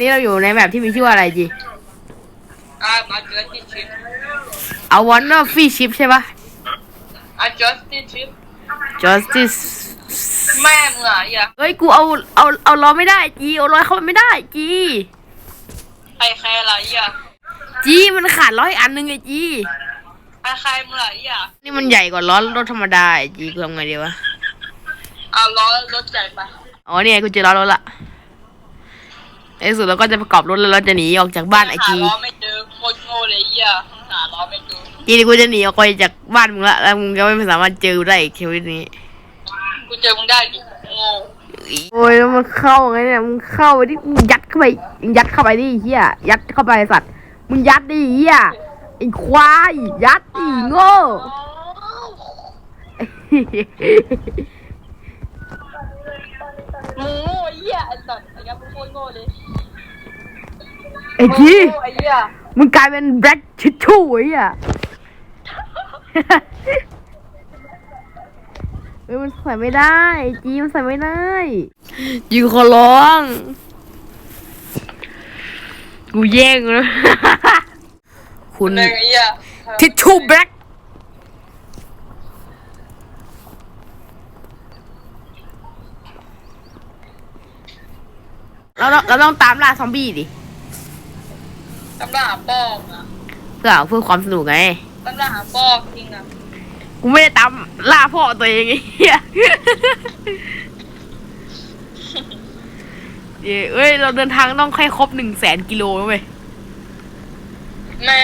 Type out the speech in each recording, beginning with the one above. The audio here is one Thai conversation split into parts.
นี่เราอยู่ในแบบที่มีชื่อว่าอะไรจีอ่ามาเจอที่ชิปเอาวันนอฟีชิปใช่ปะอ่าจอสที่ชิป justice แม่มึงอะอย่าเฮ้ยกูเอาเอาเอาล้อไม่ได้จีเอาล้อเข้าไปไม่ได้จีใครใครอะไรอย่าจีมันขาดล้ออีกอันนึงไงจีใครใครมึงอะอย่านี่มันใหญ่กว่าล้อรถธรรมดาไอ้จีกูทำไงดีวะเอาล้อรถใหญ่ไปอ๋อเนี่ยกูเจอล้อรถละ ในที่สุดเราก็จะประกอบรถแล้วเราจะหนีออกจากบ้านไอหาจีล้อไม่เจอโคตรโง่เลยอย่าหาล้อไม่เจอจีนี่กูจะหนีออกไปจากบ้านมึงละแล้วมึงก็ไม่สามารถเจอกูได้อีกชีวิตนี้ กูเจอมึงได้ดิโง่โอ้ยแล้วมันเข้าไงเนี่ยมึงเข้าไปที่มึงยัดเข้าไปมึงยัดเข้าไปดิเฮียยัดเข้าไปไอ้สัตว์มึงยัดดิเฮียไอ้ควายยัดดิโง่มึง สัตว์ไอ้ยับมึงโคตรโง่เลยไอ้จีโง่ไอ้เหี้ยมึงกลายเป็นแบล็คทิชชู่ไอ้เหี้ย เฮ้ยมันใส่ไม่ได้ไอ้จีมันใส่ไม่ได้ยูขอร้อง กูแย่งนะ คุณหนึ่งไอ้เหี้ย ทิชชู่แบล็ค เราต้องเราต้องตามล่าซอมบี้ดิตำราหาป้องอะเพื่อเพื่อความสนุกไง ตำราหาป้องจริงอะกูไม่ได้ตามล่าพ่อตัวเองไอ้เหี้ยเย้เอ้ย เราเดินทางต้องค่อยครบหนึ่งแสนกิโลนะเว้ย แม่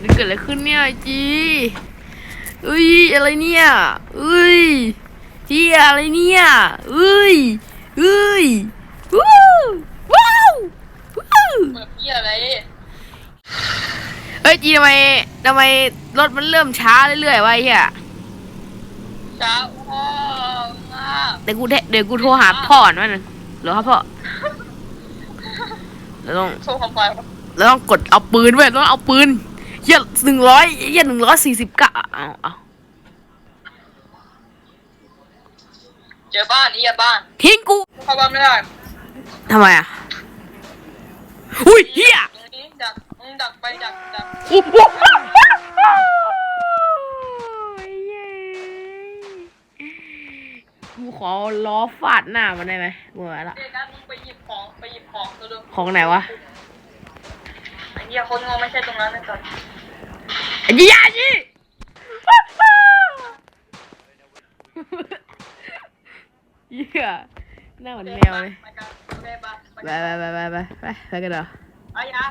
นี่เกิดอะไรขึ้นเนี่ยไอ้จีเอ้ย อะไรเนี่ยเอ้ย เฮียอะไรเนี่ยเอ้ยเอ้ยว้าวว้าวว้าวเหมือนเหี้ยอะไรเฮ้ยจีทำไมทำไมรถมันเริ่มช้าเรื่อยๆวะไอ้เฮียจ้าพ่อมาเดี๋ยวกูเทเดี๋ยวกูโทรหาพ่อหน่อยนึงเหรอครับพ่อเราต้องโชว์ความไฟเราต้องกดเอาปืนเว้ยต้องเอาปืนเฮียหนึ่งร้อยเฮียหนึ่งร้อยสี่สิบเก้าเอาเอา อบ้านนี่อย่าบ้านทิ้งกูเข้าบ้านไม่ได้ทำไมอะอุ้ยเฮียตรงนี้ดักมึงดักไปดักดักโอ้โหกูขอล้อฟาดหน้ามันได้ไหมกูไหวละเด็กนั้นมึงไปหยิบของไปหยิบของเร็วของไหนวะๆไอ้เหี้ยคนโง่ไม่ใช่ตรงนั้นนะก่อนไอ้ยี่ยาจี เหี้ยหน้าเหมือนแมวเลยไปกันไปกันไปไปไปไปไปไปไปไปกันเหรอไปยะ